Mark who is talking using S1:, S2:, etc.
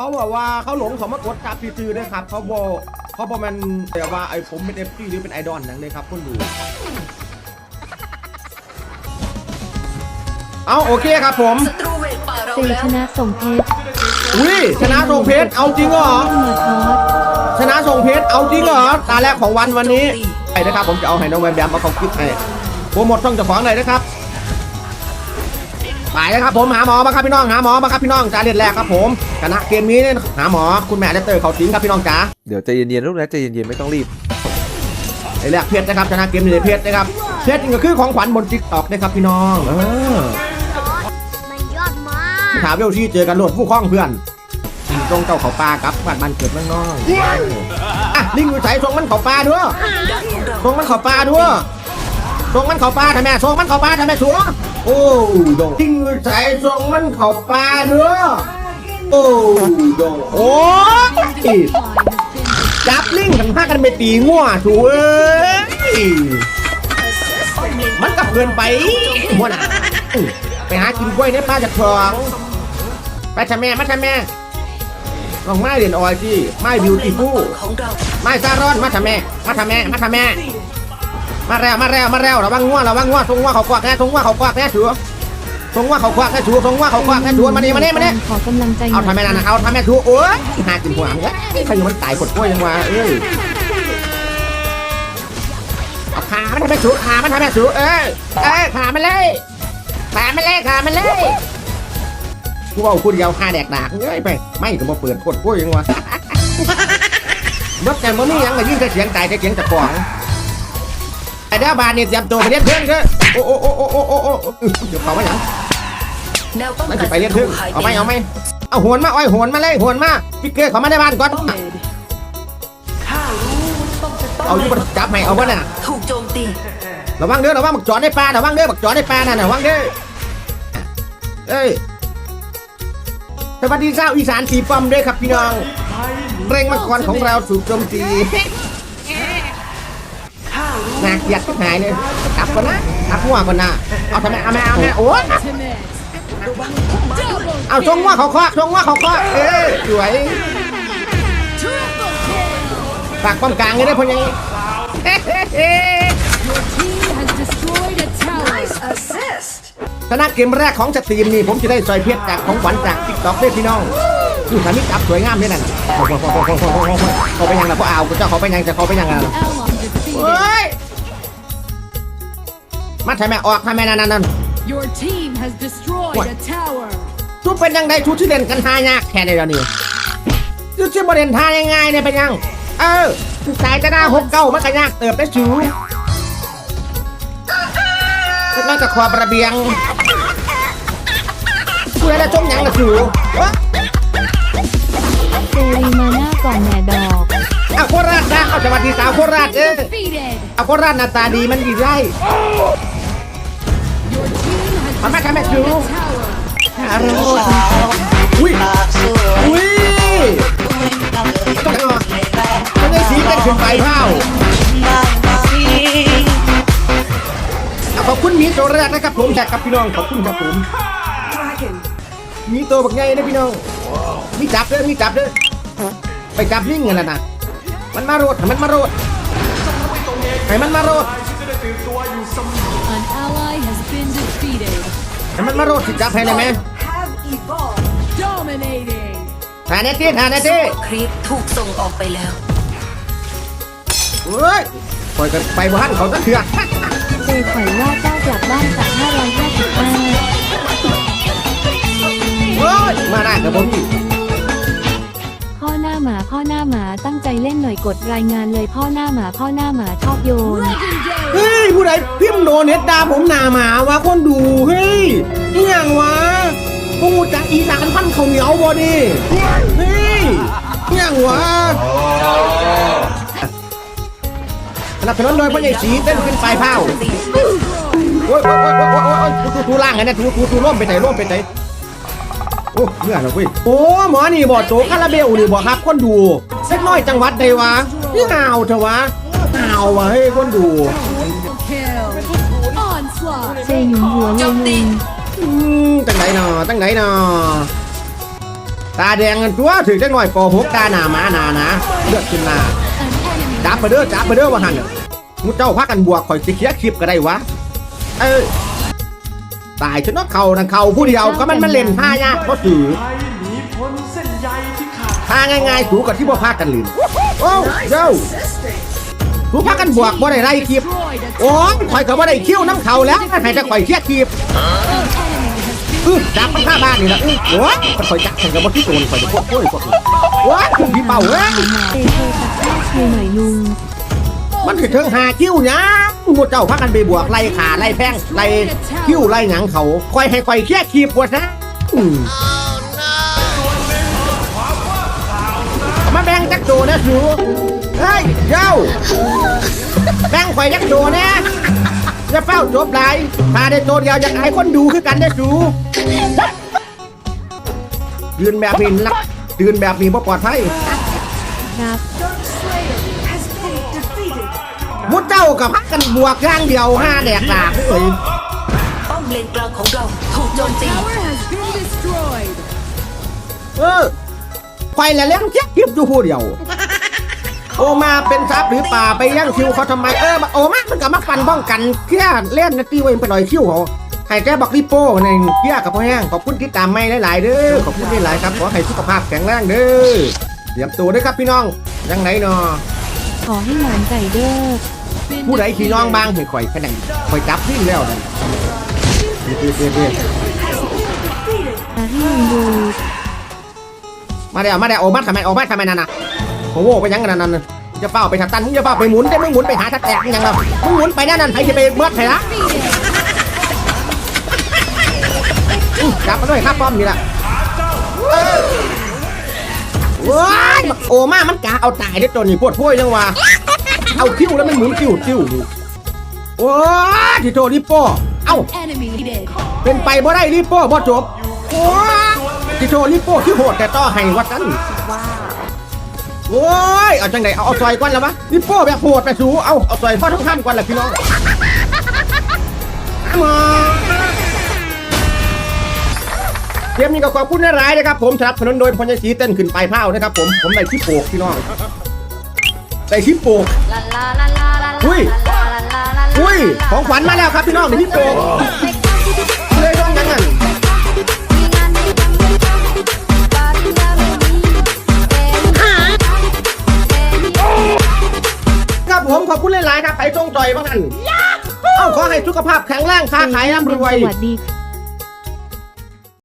S1: เขาบอกว่าเขาหลงเขามากดจับซื่อๆด้วยครับ เขาบอกเขาบอกมันแต่ว่าไอ้ผมเป็นเอฟซีหรือเป็นไอดอลนั่นเลยครับคนดูเอาโอเคครับผม
S2: ศัตรูเวทป่าเรา
S3: ตี
S2: แล้ว
S3: ชนะส่งเพชร
S1: อุ้ยชนะทรงเพชรเอาจริงเหรอ
S3: เมื่อทอส
S1: ชนะทรงเพชรเอาจริงเหรอตาแรกของวันวันนี้ไอ้นะครับผมจะเอาให้น้องแวมแวมเอาเขาคลิปให้โปรโมทช่องเจ้าของเลยนะครับ ไปนะครับผมหาหมอมาครับพี่น้องหาหมอมาครับพี่น้องจาเด็ดแรกครับผมชนะเกมนี้เนี่ยหาหมอคุณแม่ได้เตอร์เขาทิ้งครับพี่น้องจ๋า
S4: เดี๋ยวใจเย็นๆลูกนะใจเย็นๆไม่ต้องรีบ
S1: ไอ้แรกเพชรนะครับชนะเกมนี้ได้เพชรนะครับเพชรนี่ก็คือของขวัญบนติ๊กต็อกนะครับพี่น้องเออ
S5: มันยอดมาก
S1: ถามเวลที่เจอกันโหลดผู้คล้องเพื่อนตรงเจ้าเขาปลาครับบ้านบ้านเกิดเมืองน้องอะลิงอยู่ใส่ทรงมันเขาปลาด้วย
S2: ด้านของเรา
S1: ทรงมันเขาปลาด้วย ทรงมันเขาปลาทำไมทรงมันเขาปลาทำไมชัวโอ้โดลิงอยู่ใส่งมันเขาปลาด้วยโอ้โดโอ้ยจับลิงกันพากันไปตีงัวถูเอ้ยมันกับเกินไปหัวหน้าไปหากินกล้วยในป่าจากคลองไปทำแม่มาทำแม่ลองไม้เรียนออยที่ไม้บิวตี้ฟู
S2: ของเรา
S1: ไม่ซารอนมาทำแม่มาทำแม่มาทำแม่ มาแล้วมาแล้วมาแล้วระวังงัวระวังงัวทงงัวเขาควักแน่ทงงัวเขาควักแน่ชัวทงงัวเขาควักแน่ชัวทงงัวเขาควักแน่ชัวมานี่มานี่มานี่
S3: ขอกำลังใจหน่
S1: เอา
S3: อย
S1: ทำแม่นั่นนะเอาทำแม่ชัวโอ้ยหากินหัวมึงเอ้ยใครอยู่มันตายกดกล้วยยังวะเอ้ยเอาขามันทำแม่ชัวขามันทำแม่ชัวเอ้ยเอ้ยขามันเลยขามันเลยขามันเลยกูเอาคุณเดียวหาแดกดากเอ้ยไปไม่ก็มาเปิดกดกล้วยยังวะยกแต่บ่มีหยังก็ยิ่งแต่เสียงตายแต่เสียงตะกวาง ไอ้เด้อบานนี่เตรียมตัวไปเรียนเพิ่งเด้อโอ้โอ้โอ้โอ้โอ้โอ้โอ้อื้อเดี๋ยวเขามาหยัง
S2: แนวป้อง
S1: มัน
S2: กั
S1: จะ
S2: น
S1: ไปเรียนเพิ่ง
S2: หาย
S1: เอาไหมเอาไหมเอาหวนมาอ้อยหวนมาเลยหวนมาพี่เกอร์เขามาในบ้านก่อนเอาอยู่บนจับให้เอาบ่น่ะ
S2: ถูกโจมตี
S1: ระวังเด้อระวังบักจอดในปลาระวังเด้อบักจอดในปลาน่ะระวังเด้อเอ้ยสวัสดีเจ้าอีสานสีป้อมด้วยครับพี่น้องเร่งมังกรของเราถูกโจมตี นะอยากจะหายเลยกลับก่อนนะกลับหัวก่อนนะเอาทำไมเอาไม่เอาไม่โอ้ยเอาชงว่าเขาเคาะชงว่าเขาเคาะเอ้ยสวยฝากป้อมกลางเลยได้พอยังชนะเกมแรกของสตรีมนี่ผมจะได้ซอยเพชรจากของขวัญจากติ๊กต็อกด้วยพี่น้องนี่สามีจับสวยงามด้วยนั่นเขาไปยังแล่ะเขาเอาเจ้าเขาไปยังจะเขาไปยังล่ะเฮ้ย มาทำไมออกทำไมนั่นนั่นนั่น
S6: Your team has destroyed
S1: What?
S6: a tower.
S1: ชุดเป็นยังไงชุดที่เล่นกันทายากแค่ไหนเดี๋ยวนี้ชุดที่บริเวณทายง่ายๆเนี่ยเป็นยัง เออสายจะหน้าหกเก้ามันก็ยากเติบได้ชูนอกจากความระเบียงกูได้จมยังกับชูวะ
S3: เซรีมาหน้าก่อนแหน่ดอก
S1: เอาโคราชนะเอาสวัสดีสาวโคราชเออ
S6: Defeated.
S1: เอาโคราชหน้าตาดีมันดีไร
S6: Your team has
S1: I'm not coming
S6: destroyed
S1: through.
S6: a tower.
S1: อะไรอุ้ยอุ้ยต้องเอาไม่ได้สีเป็นขึ้นไปเท่าเอาขอบคุณหมีตัวแรกนะครับผมจากกับพี่น้องขอบคุณครับผม มีตัวบักใหญ่นะพี่น้อง มีจับเด้อมีจับเด้อไปจับลิงกันแล้วนะมันมาโรดให้มันมาโรดให้มันมาโรด ให้มันมาโรดสิจับให้ได้ไหม
S6: Dominating.
S1: หาแน่ที่หาแน่ที่
S2: ครีปถูกส่งออกไปแล้ว
S1: เฮ้ยปล่อยกันไปบ้านเขาตะเถื่อ
S3: เจข่อยว่าเจ้ากลับบ้านจาก555
S1: เฮ้ยมาได้กับผมอีก
S3: พ่อหน้าหมาพ่อหน้าหมาตั้งใจเล่นหน่อยกดรายงานเลยพ่อหน้าหมาพ่อหน้าหมาชอบโยน
S1: เฮ้ยผู้ใดพิมพ์โดนเน็ตดาผมหนาหมาวะคนดูเฮ้ยนี่ยังวะปูจากอีสานพันเขาเหนียวบ่ดิเฮ้ยนี่ยังวะสนับสนุนโดยพ่อใหญ่สีเต้นขึ้นปลายเผาโอ้ยโอ้ยโอ้ยโอ้ยโอ้ยโอ้ยทูทูล่างไงเนี่ยทูทูทูร่วมไปไหนร่วมไปไหนโอ้เมื่อไหร่เว้ยโอ้หมอนี่บ่โจคาราเบลนี่บ่ครับคนดูเล็กน้อยจังหวัดใดวะนี่ห่าวเถอะวะห่าววะเฮ้ยคนดู
S3: เจหยุมหัวเลยลุง
S1: ตั้งไหนนอตั้งไหนนอตาแดงกันตัวถือได้หน่อยปอหกตาหนาหมาหนานะเลือดขึ้นหน้าจับมาเด้อจับมาเด้อว่าหันมุเจ้าพักกันบวกข่อยสิเคลียคลิปก็ได้วะเอ้ตายชนกเขานังเขาผู้เดียวก็มันมันเล่นท่ายากก็ถือ
S7: ไทยหนีพ้นเส้นใยที่ขาด
S1: ท่าง่ายๆสูกับที่บ่พากันลินโอ้เจ้า สูพักกันบวกบ่ได้ไรคลิปโอ้ยข่อยก็บ่ได้คิ้วน้ำเขาแล้วให้แต่ข่อยเคียคลิปอื้อจับมันข้าบ้านนี่ละอื้อโอ้ยมันคอยจับฉันกับว่าที่โดนคอยจะพวกโอ้ยพวกนี้โอ้ยคุณพี่เป่าเอ้ย
S3: เอเธอตัดแค่ช่วยหน่อยลุง
S1: มันคือเทิงหาคิ้วหยังหมดเจ้าพักกันไปบวกไล่ขาไล่แพงไล่คิ้วไล่หยังเขาคอยให้คอยแค่ขีบปวดนะมาแบ่งจักโตนะสู เฮ้ยเจ้าแบ่งคอยจักโตนะอย่าเฝ้าจบไรถ้าได้โตเดียวอยากให้คนดูคือกันนะสูยืนแบบนี้ลักยืนแบบนี้บ่ปลอดภัย
S3: ครับ
S1: มุดเจ้ากับพักกันบวกอย่างเดียวห้าแดกดากเอ้ย
S2: ป้อมเลนกลางของเราถูกโจมตี
S6: tower has been destroyed.
S1: เออไฟละเลี้ยงเจ๊ยบยิบอยู่ผู้เดียว โอมาเป็นซับหรือป่าไปย่างคิวเขาทำไมเออโอมามันกับมาฟันบ้องกันเกี้ยเล่นนะตีไว้ไปหน่อยคิวเขาให้แกบอกริโป้หนึ่งเกี้ยกับพ่อแห้งขอบคุณที่ตามไม่หลายๆเด้อขอบคุณที่หลายครับขอให้สุขภาพแข็งแรงเด้อเตรียมตัวด้วยครับพี่น้องยังไงเนาะ
S3: ขอให้หลานไก่เด้อ
S1: ผู้ใดขี่น้องบ้างเห็นข่อยแค่ไหนข่อยจับวิ่งแล้วนั่นเด้อเด้อเด้อเด้อ
S3: มาให้ดู
S1: มาเดี๋ยวมาเดี๋ยวโอมัดทำไมโอมัดทำไมนั่นนะ โอ้โหไปยังกันนั่นน่ะจะเฝ้าไปทางตันมึงจะเฝ้าไปหมุนได้มึงหมุนไปหาทัดแตกมึงยังเรามึงหมุนไปนั่นนั่นใครจะไปเบิดใครละอื้อจับมาด้วยครับป้อมนี่ละเออว้ายโอมามันกะเอาตายได้ตัวนี้ปวดพวยยังวะเอาคิ้วแล้วมันหมุนคิ้วคิ้วอยู่โอ้ยที่โตนี่โป้เอ้าเป็นไปบ่ได้รีโป้บ่จบโอ้ยจิโชรีโป้ที่โหดแต่ต่อให้วัดนั้น โอ้ยเอาจังไดเอาเอาซอยก่อนแล้ววะรีโป้แบบโหดไปสูเอาเอาซอยพ่อทั้งข้ามก่อนแหละพี่น้องมาเกมนี้ก็ขอบคุณนะร้ายนะครับผมสนับสนุนโดยพญศรีเต้นขึ้นไปลายเผานะครับผมผมได้ที่โปกพี่น้องได้ที่โปกอุ้ยอุ้ยของขวัญมาแล้วครับพี่น้องได้ที่โปก บไปทรงจอยบ้างกันเอ้าขอให้สุขภาพแข็งแรงค้าขายร่ำรวย
S3: สวัสดี